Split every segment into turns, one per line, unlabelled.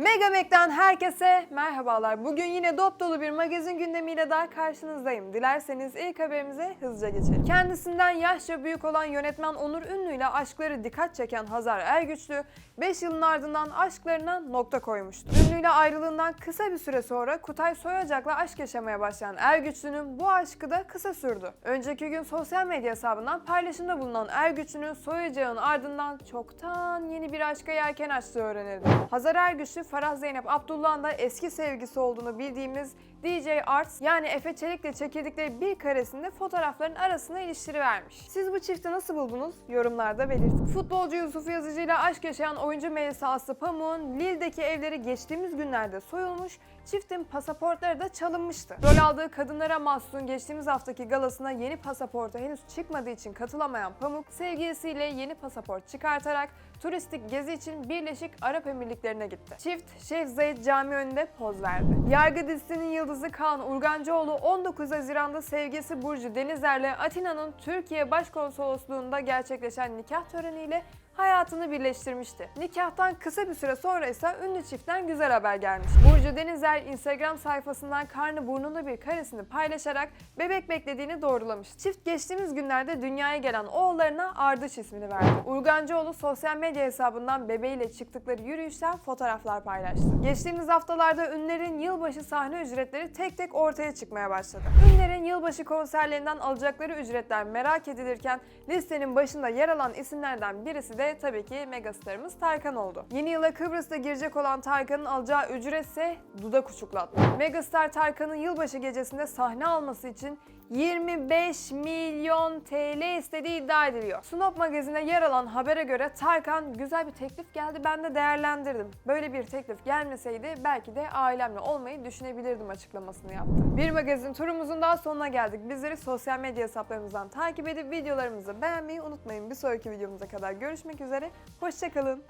Mega Mac'ten herkese merhabalar. Bugün yine dop dolu bir magazin gündemiyle daha karşınızdayım. Dilerseniz ilk haberimize hızlıca geçelim. Kendisinden yaşça büyük olan yönetmen Onur Ünlü ile aşkları dikkat çeken Hazar Ergüçlü 5 yılın ardından aşklarına nokta koymuştu. Ünlü ile ayrılığından kısa bir süre sonra Kutay Soyacak'la aşk yaşamaya başlayan Ergüçlü'nün bu aşkı da kısa sürdü. Önceki gün sosyal medya hesabından paylaşımda bulunan Ergüçlü'nün Soyacak'ın ardından çoktan yeni bir aşka yelken açtığı öğrenildi. Hazar Ergüçlü, Farah Zeynep Abdullah'ın da eski sevgisi olduğunu bildiğimiz DJ Arts yani Efe Çelik'le çekildikleri bir karesinde fotoğrafların arasına iliştirivermiş. Siz bu çifti nasıl buldunuz? Yorumlarda belirtin. Futbolcu Yusuf Yazıcı ile aşk yaşayan oyuncu Melisa Aslı Pamuk'un Lille'deki evleri geçtiğimiz günlerde soyulmuş, çiftin pasaportları da çalınmıştı. Rol aldığı kadınlara mahsusun geçtiğimiz haftaki galasına yeni pasaportu henüz çıkmadığı için katılamayan Pamuk, sevgilisiyle yeni pasaport çıkartarak turistik gezi için Birleşik Arap Emirlikleri'ne gitti. Çift Şeyh Zayed Camii önünde poz verdi. Yargı dizisinin yıldızı Kaan Urgancıoğlu 19 Haziran'da sevgilisi Burcu Denizer'le Atina'nın Türkiye Başkonsolosluğu'nda gerçekleşen nikah töreniyle hayatını birleştirmişti. Nikahtan kısa bir süre sonra ise ünlü çiftten güzel haber gelmiş. Burcu Denizer Instagram sayfasından karnı burnunda bir karesini paylaşarak bebek beklediğini doğrulamış. Çift geçtiğimiz günlerde dünyaya gelen oğullarına Ardıç ismini verdi. Urgancıoğlu sosyal medya hesabından bebeğiyle çıktıkları yürüyüşten fotoğraflar paylaştı. Geçtiğimiz haftalarda ünlülerin yılbaşı sahne ücretleri tek tek ortaya çıkmaya başladı. Ünlülerin yılbaşı konserlerinden alacakları ücretler merak edilirken listenin başında yer alan isimlerden birisi de tabii ki megastarımız Tarkan oldu. Yeni yıla Kıbrıs'ta girecek olan Tarkan'ın alacağı ücret ise dudak uçuklattı. Megastar Tarkan'ın yılbaşı gecesinde sahne alması için 25 milyon TL istediği iddia ediliyor. Snop magazine yer alan habere göre Tarkan güzel bir teklif geldi ben de değerlendirdim. Böyle bir teklif gelmeseydi belki de ailemle olmayı düşünebilirdim açıklamasını yaptı. Bir magazin turumuzun daha sonuna geldik. Bizleri sosyal medya hesaplarımızdan takip edip videolarımızı beğenmeyi unutmayın. Bir sonraki videomuza kadar görüşmek görüşmek üzere. Hoşçakalın.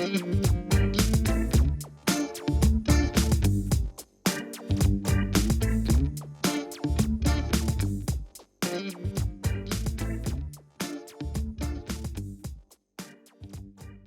Müzik